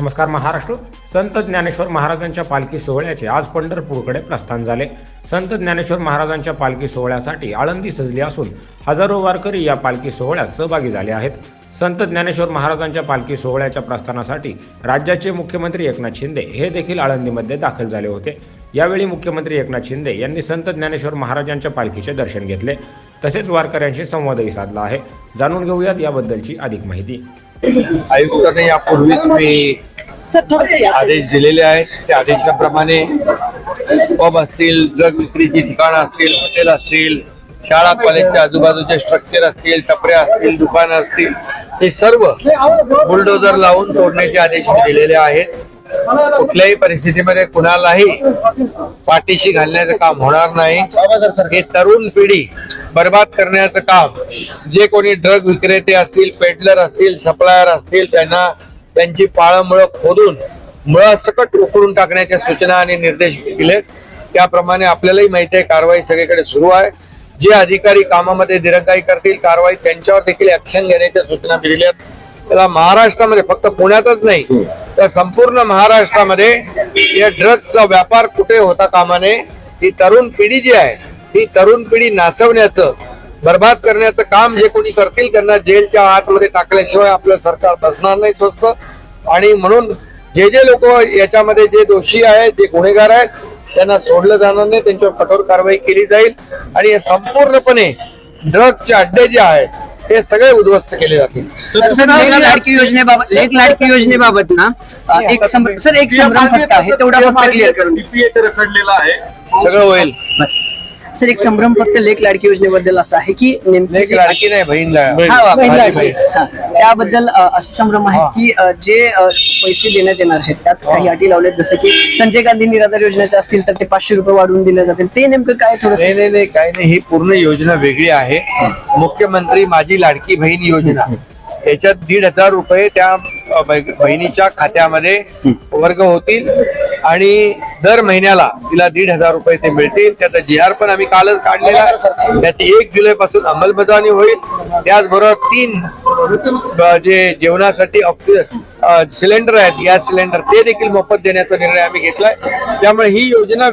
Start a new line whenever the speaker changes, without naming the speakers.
नमस्कार महाराष्ट्र. संत ज्ञानेश्वर महाराजांच्या पालखी सोहळ्याचे आज पंढरपूरकडे प्रस्थान झाले. संत ज्ञानेश्वर महाराजांच्या पालखी सोहळ्यासाठी आळंदी सजली असून हजारो वारकरी या पालखी सोहळ्यात सहभागी झाले आहेत. संत ज्ञानेश्वर महाराजांच्या पालखी सोहळ्याच्या प्रस्थानासाठी राज्याचे मुख्यमंत्री एकनाथ शिंदे हे देखील आळंदीमध्ये दाखल झाले होते. यावेळी मुख्यमंत्री एकनाथ शिंदे यांनी संत ज्ञानेश्वर महाराजांच्या पालखीचे दर्शन घेतले. तसेच वारकऱ्यांशी संवादही साधला आहे. जाणून घेऊयात याबद्दलची अधिक माहिती.
आयुक्तांनी यापूर्वीच मी आदेश दिलेले आहेत. त्या आदेशाप्रमाणे पब असतील ड्रग विक्रीची ठिकाणं असतील हॉटेल असतील शाळा कॉलेजच्या आजूबाजूचे स्ट्रक्चर असतील टपऱ्या असतील दुकानं असतील हे सर्व बुलडोजर लावून तोडण्याचे आदेश दिलेले आहेत. कुठल्याही परिस्थितीमध्ये कुणालाही पाठीशी घालण्याचं काम होणार नाही. हे तरुण पिढी बर्बाद करण्याचं काम जे कोणी ड्रग विक्रेते असतील पेडलर असतील सप्लायर असतील त्यांना त्यांची पाळंमुळं खोदून मुळासकट उकळून टाकण्याच्या सूचना आणि निर्देश दिलेत. त्याप्रमाणे आपल्यालाही माहिती आहे कारवाई सगळीकडे सुरू आहे. जे अधिकारी कामामध्ये दिरंगाई करतील कारवाई त्यांच्यावर देखील ऍक्शन घेण्याच्या सूचना दिलेल्या आहेत. त्याला महाराष्ट्रामध्ये फक्त पुण्यातच नाही तर संपूर्ण महाराष्ट्रामध्ये या ड्रग्जचा व्यापार कुठे होता कामा नये ही तरुण पिढी जी आहे ही तरुण पिढी नासवण्याचं बर्बाद करण्याचं काम जे कोणी करतील त्यांना जेलच्या आतमध्ये टाकल्याशिवाय आपलं सरकार बसणार नाही स्वस्त आणि म्हणून जे जे लोक याच्यामध्ये जे दोषी आहेत जे गुन्हेगार आहेत त्यांना सोडलं जाणार नाही त्यांच्यावर कठोर कारवाई केली जाईल आणि हे संपूर्णपणे ड्रगचे अड्डे जे आहेत हे सगळे उद्ध्वस्त केले जातील
लाडकी योजनेबाबत लेख लाडकी योजनेबाबत ना एक सर एक संभ्रम आहे तेवढा.
रखडलेला आहे
सगळं होईल
सर एक संभ्रम फक्त लेख लाडकी योजनेबद्दल असा आहे की नेमके
लेक
जे-
लाडकी नाही बहीण ला-
हा, वा,
माझी
बहीण
बहीण.
हा. त्याबद्दल अ, असं संभ्रम आहे की अ, जे अ, पैसे देण्यात येणार आहेत त्यात काही अटी लावल्यात जसं की संजय गांधी निराधार योजनेचे असतील तर ते पाचशे रुपये वाढवून दिले जातील. ते नेमकं काय थोडं
नाही नाही नाही काही नाही. ही पूर्ण योजना वेगळी आहे. मुख्यमंत्री माझी लाडकी बहीण योजना. याच्यात दीड हजार रुपये त्या अ, बै- बहिणीच्या खात्यामध्ये वर्ग होतील. आणि दर महिन्याला तिला दीड हजार रुपये ते मिळतील. त्याचा जी आर पण आम्ही कालच काढलेला. आहे. त्याची एक जुलै पासून अंमलबजावणी होईल. त्याचबरोबर तीन जे जेवणासाठी ऑक्सिजन सिलेंडर आहेत गॅस सिलेंडर ते देखील मोफत देण्याचा निर्णय आम्ही घेतलाय. त्यामुळे ही योजना